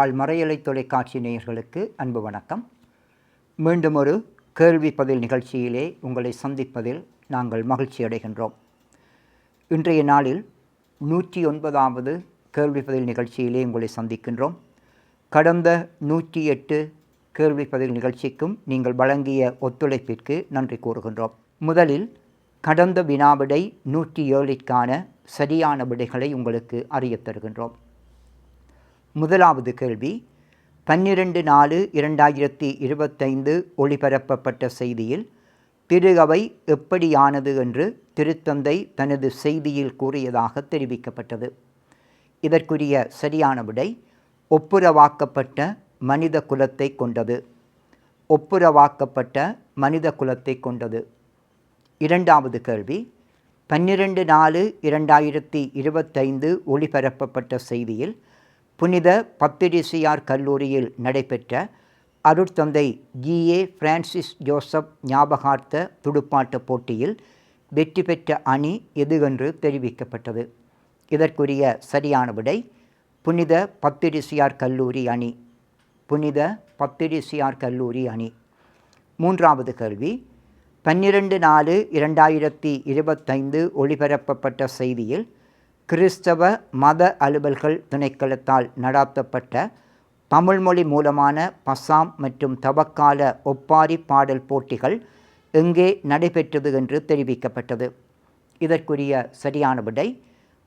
யாழ் மறையலை தொலைக்காட்சி நேயர்களுக்கு அன்பு வணக்கம். மீண்டும் ஒரு கேள்வி பதில் நிகழ்ச்சியிலே உங்களை சந்திப்பதில் நாங்கள் மகிழ்ச்சி அடைகின்றோம். இன்றைய நாளில் நூற்றி ஒன்பதாவது கேள்வி பதில் நிகழ்ச்சியிலே உங்களை சந்திக்கின்றோம். கடந்த நூற்றி எட்டு கேள்வி பதில் நிகழ்ச்சிக்கும் நீங்கள் வழங்கிய ஒத்துழைப்பிற்கு நன்றி கூறுகின்றோம். முதலில் கடந்த வினாவிடை நூற்றி ஏழிற்கான சரியான விடைகளை உங்களுக்கு அறியத் தருகின்றோம். முதலாவது கேள்வி பன்னிரண்டு நாலு இரண்டாயிரத்தி இருபத்தைந்து ஒளிபரப்பப்பட்ட செய்தியில் திருகவை எப்படியானது என்று திருத்தந்தை தனது செய்தியில் கூறியதாக தெரிவிக்கப்பட்டது. இதற்குரிய சரியான விடை ஒப்புரவாக்கப்பட்ட மனித குலத்தை கொண்டது. ஒப்புரவாக்கப்பட்ட மனித குலத்தை கொண்டது. இரண்டாவது கேள்வி பன்னிரண்டு நாலு இரண்டாயிரத்தி இருபத்தைந்து ஒளிபரப்பப்பட்ட செய்தியில் புனித பத்திரிசியார் கல்லூரியில் நடைபெற்ற அருட்தந்தை ஜிஏ பிரான்சிஸ் ஜோசப் ஞாபகார்த்த துடுப்பாட்ட போட்டியில் வெற்றி பெற்ற அணி எதுவென்று தெரிவிக்கப்பட்டது. இதற்குரிய சரியான விடை புனித பத்திரிசியார் கல்லூரி அணி. புனித பத்திரிசியார் கல்லூரி அணி. மூன்றாவது கேள்வி. பன்னிரண்டு நாலு இரண்டாயிரத்தி இருபத்தைந்து ஒளிபரப்பப்பட்ட செய்தியில் கிறிஸ்தவ மத அலுவல்கள் திணைக்களத்தால் நடாத்தப்பட்ட தமிழ்மொழி மூலமான பசாம் மற்றும் தவக்கால ஒப்பாரி பாடல் போட்டிகள் எங்கே நடைபெற்றது என்று தெரிவிக்கப்பட்டது. இதற்குரிய சரியான விடை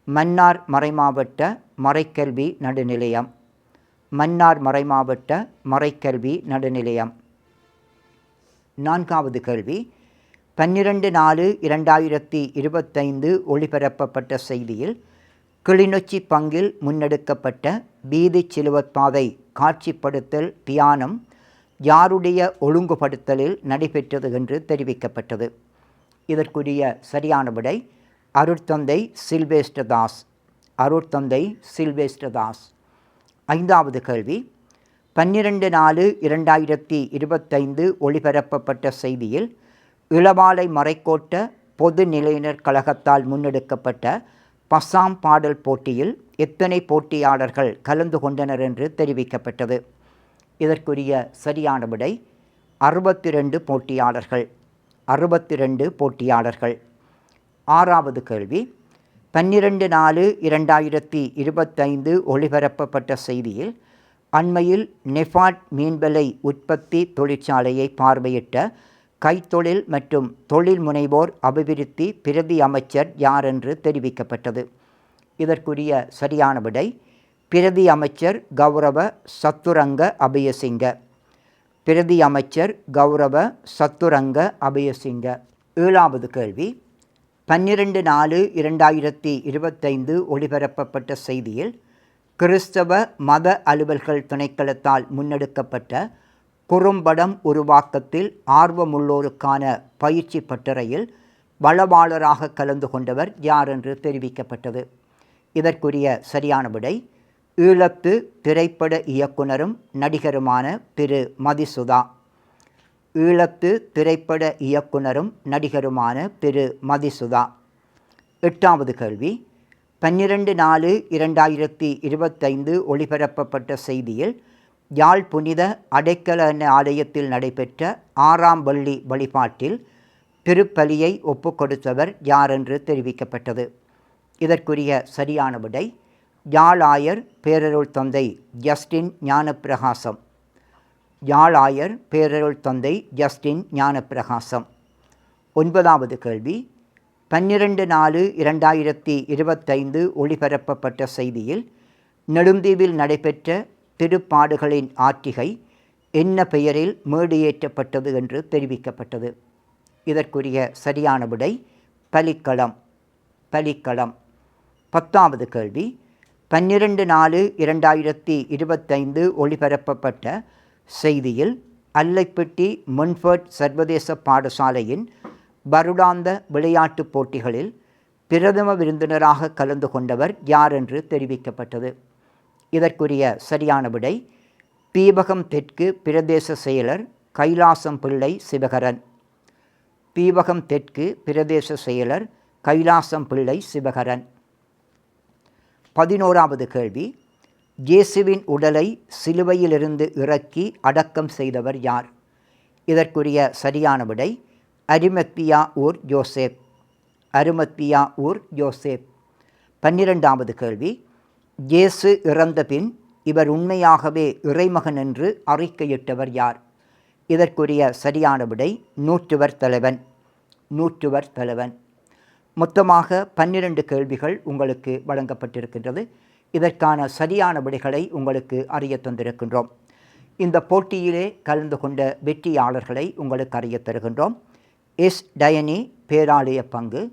மன்னார் மறைமாவட்ட மறைக்கல்வி நடுநிலையம். மன்னார் மறைமாவட்ட மறைக்கல்வி நடுநிலையம். நான்காவது கேள்வி. பன்னிரண்டு நாலு இரண்டாயிரத்தி இருபத்தைந்து ஒளிபரப்பப்பட்ட செய்தியில் கிளிநொச்சி பங்கில் முன்னெடுக்கப்பட்ட பீதி சிலுவப்பாதை காட்சிப்படுத்தல் தியானம் யாருடைய ஒழுங்குபடுத்தலில் நடைபெற்றது என்று தெரிவிக்கப்பட்டது. இதற்குரிய சரியான விடை அருட்தந்தை சில்வேஸ்டதாஸ் அருட்தந்தை சில்வேஸ்டதாஸ் ஐந்தாவது கேள்வி. பன்னிரண்டு நாலு இரண்டாயிரத்தி இருபத்தைந்து ஒளிபரப்பப்பட்ட செய்தியில் இளவாலை மறைக்கோட்ட பொது நிலையினர் கழகத்தால் முன்னெடுக்கப்பட்ட பசாம் பாடல் போட்டியில் எத்தனை போட்டியாளர்கள் கலந்து கொண்டனர் என்று தெரிவிக்கப்பட்டது. இதற்குரிய சரியான விடை அறுபத்தி ரெண்டு போட்டியாளர்கள் அறுபத்தி ரெண்டு போட்டியாளர்கள். ஆறாவது கேள்வி பன்னிரண்டு நாலு இரண்டாயிரத்தி இருபத்தைந்து ஒளிபரப்பப்பட்ட செய்தியில் அண்மையில் நெஃபாட் மீன்வலை உற்பத்தி தொழிற்சாலையை பார்வையிட்ட கைத்தொழில் மற்றும் தொழில் முனைவோர் அபிவிருத்தி பிரதி அமைச்சர் யார் என்று தெரிவிக்கப்பட்டது. இதற்குரிய சரியான விடை பிரதி அமைச்சர் கௌரவ சத்துரங்க அபயசிங்க. பிரதி அமைச்சர் கௌரவ சத்துரங்க அபயசிங்க. ஏழாவது கேள்வி பன்னிரண்டு நாலு இரண்டாயிரத்தி இருபத்தைந்து ஒளிபரப்பப்பட்ட செய்தியில் கிறிஸ்தவ மத அலுவல்கள் திணைக்களத்தால் முன்னெடுக்கப்பட்ட குறும்படம் உருவாக்கத்தில் ஆர்வமுள்ளோருக்கான பயிற்சி பட்டறையில் வளவாளராக கலந்து கொண்டவர் யார் என்று தெரிவிக்கப்பட்டது. இதற்குரிய சரியான விடை ஈழத்து திரைப்பட இயக்குனரும் நடிகருமான திரு. மதிசுதா. ஈழத்து திரைப்பட இயக்குனரும் நடிகருமான திரு. மதிசுதா. எட்டாவது கேள்வி பன்னிரண்டு நாலு இரண்டாயிரத்தி இருபத்தைந்து ஒளிபரப்பப்பட்ட செய்தியில் யாழ் புனித அடைக்கல ஆலயத்தில் நடைபெற்ற ஆறாம் வள்ளி வழிபாட்டில் திருப்பலியை ஒப்புக்கொடுத்தவர் யார் என்று தெரிவிக்கப்பட்டது. இதற்குரிய சரியான விடை யாழாயர் பேரருள் தந்தை ஜஸ்டின் ஞானப்பிரகாசம். யாழாயர் பேரருள் தந்தை ஜஸ்டின் ஞானப்பிரகாசம். ஒன்பதாவது கேள்வி பன்னிரண்டு நாலு இரண்டாயிரத்தி இருபத்தைந்து ஒளிபரப்பப்பட்ட செய்தியில் நெடுந்தீவில் நடைபெற்ற திருப்பாடுகளின் ஆற்றிகை என்ன பெயரில் மேடியேற்றப்பட்டது என்று தெரிவிக்கப்பட்டது. இதற்குரிய சரியான விடை பலிக்களம் பலிக்களம் பத்தாவது கேள்வி. பன்னிரண்டு நாலு இரண்டாயிரத்தி இருபத்தைந்து ஒளிபரப்பப்பட்ட செய்தியில் அல்லைப்பட்டி முன்ஃபர்ட் சர்வதேச பாடசாலையின் வருடாந்த விளையாட்டுப் போட்டிகளில் பிரதம விருந்தினராக கலந்து கொண்டவர் யார் என்று தெரிவிக்கப்பட்டது. இதற்குரிய சரியான விடை பீபகம் தெற்கு பிரதேச செயலர் கைலாசம் பிள்ளை சிவகரன். பீபகம் தெற்கு பிரதேச செயலர் கைலாசம் பிள்ளை சிவகரன். பதினோராவது கேள்வி இயேசுவின் உடலை சிலுவையிலிருந்து இறக்கி அடக்கம் செய்தவர் யார்? இதற்குரிய சரியான விடை அரிமத்தியா ஊர் ஜோசேப் அருமத்தியா ஊர் ஜோசேப் பன்னிரெண்டாவது கேள்வி இயேசு இறந்த பின் இவர் உண்மையாகவே இறைமகன் என்று அறிக்கையிட்டவர் யார்? இதற்குரிய சரியான விடை நூற்றுவர் தலைவன் நூற்றுவர் தலைவன். மொத்தமாக பன்னிரண்டு கேள்விகள் உங்களுக்கு வழங்கப்பட்டிருக்கின்றது. இதற்கான சரியான விடைகளை உங்களுக்கு அறிய தந்திருக்கின்றோம். இந்த போட்டியிலே கலந்து கொண்ட வெற்றியாளர்களை உங்களுக்கு அறிய தருகின்றோம். எஸ் டயனி பேராலய பங்கு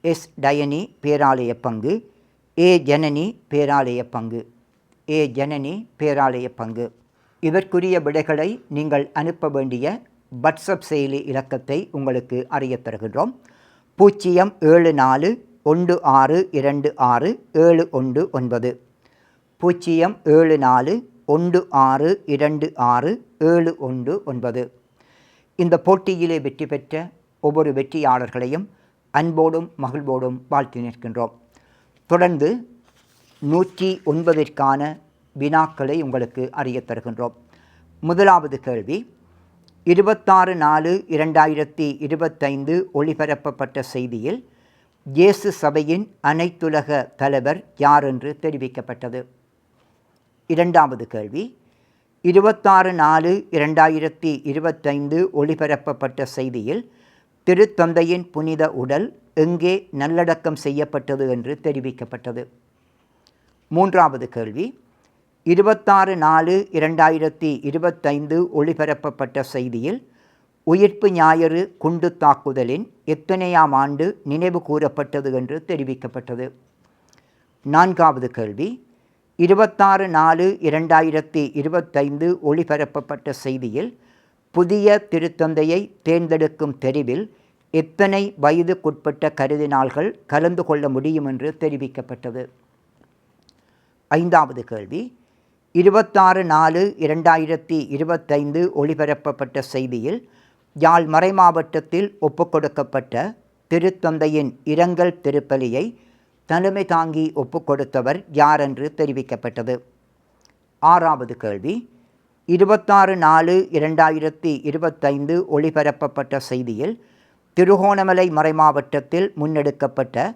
எஸ் டயனி பேராலய பங்கு ஏ ஜனனி பேராலய பங்கு. ஏ ஜனனி பேராலய பங்கு. இதற்குரிய விடைகளை நீங்கள் அனுப்ப வேண்டிய வாட்ஸ்அப் செயலி இலக்கத்தை உங்களுக்கு அறியத் தருகின்றோம். பூஜ்ஜியம் ஏழு நாலு ஒன்று ஆறு இரண்டு ஆறு ஏழு ஒன்று ஒன்பது. பூஜ்ஜியம் ஏழு நாலு ஒன்று ஆறு இரண்டு ஆறு ஏழு ஒன்று ஒன்பது. இந்த போட்டியிலே வெற்றி பெற்ற ஒவ்வொரு வெற்றியாளர்களையும் அன்போடும் மகிழ்வோடும் வாழ்த்தி நிற்கின்றோம். தொடர்ந்து நூற்றி ஒன்பதிற்கான வினாக்களை உங்களுக்கு அறிய தருகின்றோம். முதலாவது கேள்வி இருபத்தாறு நாலு இரண்டாயிரத்தி இருபத்தைந்து ஒளிபரப்பப்பட்ட செய்தியில் இயேசு சபையின் அனைத்துலக தலைவர் யார் என்று தெரிவிக்கப்பட்டது. இரண்டாவது கேள்வி இருபத்தாறு நாலு இரண்டாயிரத்தி இருபத்தைந்து ஒளிபரப்பப்பட்ட செய்தியில் திருத்தந்தையின் புனித உடல் எங்கே நல்லடக்கம் செய்யப்பட்டது என்று தெரிவிக்கப்பட்டது. மூன்றாவது கேள்வி. இருபத்தாறு நாலு இரண்டாயிரத்தி இருபத்தைந்து ஒளிபரப்பப்பட்ட செய்தியில் உயிர்ப்பு ஞாயிறு குண்டு தாக்குதலின் எத்தனையாம் ஆண்டு நினைவு கூறப்பட்டது என்று தெரிவிக்கப்பட்டது. நான்காவது கேள்வி. இருபத்தாறு நாலு இரண்டாயிரத்தி இருபத்தைந்து ஒளிபரப்பப்பட்ட செய்தியில் புதிய திருத்தந்தையை தேர்ந்தெடுக்கும் தெரிவில் எத்தனை வயதுக்குட்பட்ட கருதினால்கள் கலந்து கொள்ள முடியும் என்று தெரிவிக்கப்பட்டது? ஐந்தாவது கேள்வி. இருபத்தாறு நாலு இரண்டாயிரத்தி இருபத்தைந்து ஒளிபரப்பப்பட்ட செய்தியில் யாழ் மறைமாவட்டத்தில் ஒப்புக்கொடுக்கப்பட்ட திருத்தந்தையின் இரங்கல் திருப்பலியை தலைமை தாங்கி ஒப்புக்கொடுத்தவர் யார் என்று தெரிவிக்கப்பட்டது? ஆறாவது கேள்வி. இருபத்தாறு நாலு இரண்டாயிரத்தி இருபத்தைந்து ஒளிபரப்பப்பட்ட செய்தியில் திருகோணமலை மறைமாவட்டத்தில் முன்னெடுக்கப்பட்ட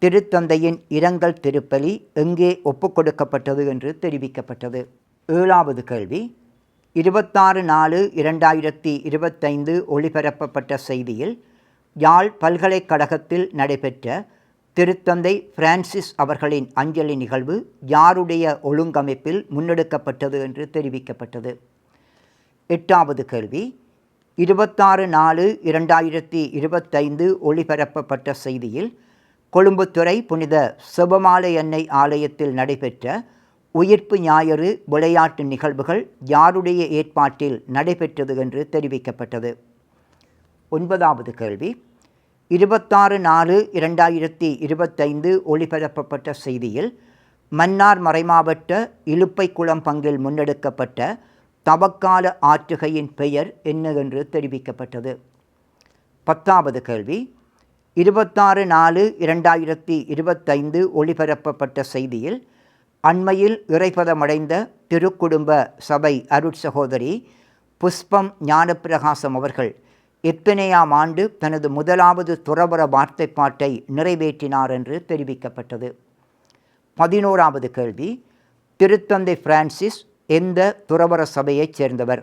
திருத்தந்தையின் இரங்கல் திருப்பலி எங்கே ஒப்புக்கொடுக்கப்பட்டது என்று தெரிவிக்கப்பட்டது. ஏழாவது கேள்வி. இருபத்தாறு நாலு இரண்டாயிரத்தி இருபத்தைந்து ஒளிபரப்பப்பட்ட செய்தியில் யாழ் பல்கலைக்கழகத்தில் நடைபெற்ற திருத்தந்தை பிரான்சிஸ் அவர்களின் அஞ்சலி நிகழ்வு யாருடைய ஒழுங்கமைப்பில் முன்னெடுக்கப்பட்டது என்று தெரிவிக்கப்பட்டது. எட்டாவது கேள்வி. இருபத்தாறு நாலு இரண்டாயிரத்தி இருபத்தைந்து ஒளிபரப்பப்பட்ட செய்தியில் கொழும்புத்துறை புனித செபமாலை எண்ணெய் ஆலயத்தில் நடைபெற்ற உயிர்ப்பு ஞாயிறு விளையாட்டு நிகழ்வுகள் யாருடைய ஏற்பாட்டில் நடைபெற்றது என்று தெரிவிக்கப்பட்டது. ஒன்பதாவது கேள்வி. இருபத்தாறு நாலு இரண்டாயிரத்தி இருபத்தைந்து ஒளிபரப்பப்பட்ட செய்தியில் மன்னார் மறைமாவட்ட இலுப்பைக்குளம் பங்கில் முன்னெடுக்கப்பட்ட தவக்கால ஆற்றுகையின் பெயர் என்னவென்று தெரிவிக்கப்பட்டது? பத்தாவது கேள்வி. இருபத்தாறு நாலு இரண்டாயிரத்தி இருபத்தைந்து ஒளிபரப்பப்பட்ட செய்தியில் அண்மையில் இறைப்பதமடைந்த திருக்குடும்ப சபை அருட்சகோதரி புஷ்பம் ஞானப்பிரகாசம் அவர்கள் எத்தனையாம் ஆண்டு தனது முதலாவது துறவர வார்த்தை பாட்டை நிறைவேற்றினார் என்று தெரிவிக்கப்பட்டது. பதினோராவது கேள்வி. திருத்தந்தை பிரான்சிஸ் எந்த துறவர சபையைச் சேர்ந்தவர்?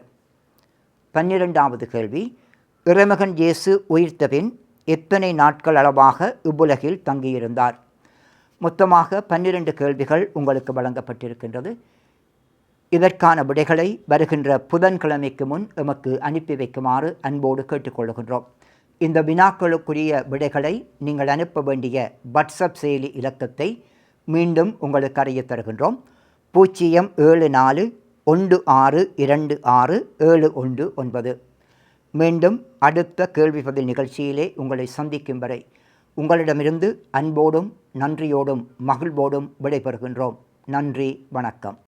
பன்னிரெண்டாவது கேள்வி. இறைமகன் இயேசு உயிர்த்தபின் எத்தனை நாட்கள் அளவாக இவ்வுலகில் தங்கியிருந்தார்? மொத்தமாக பன்னிரண்டு கேள்விகள் உங்களுக்கு வழங்கப்பட்டிருக்கின்றது. இதற்கான விடைகளை வருகின்ற புதன்கிழமைக்கு முன் எமக்கு அனுப்பி வைக்குமாறு அன்போடு கேட்டுக்கொள்கின்றோம் இந்த வினாக்களுக்குரிய விடைகளை நீங்கள் அனுப்ப வேண்டிய வாட்ஸ்அப் செயலி இலக்கத்தை மீண்டும் உங்களுக்கு அறிய தருகின்றோம். பூஜ்ஜியம் ஏழு நாலு ஒன்று ஆறு இரண்டு ஆறு ஏழு ஒன்று ஒன்பது. மீண்டும் அடுத்த கேள்வி பதில் நிகழ்ச்சியிலே உங்களை சந்திக்கும் வரை உங்களிடமிருந்து அன்போடும் நன்றியோடும் மகிழ்வோடும் விடைபெறுகின்றோம். நன்றி வணக்கம்.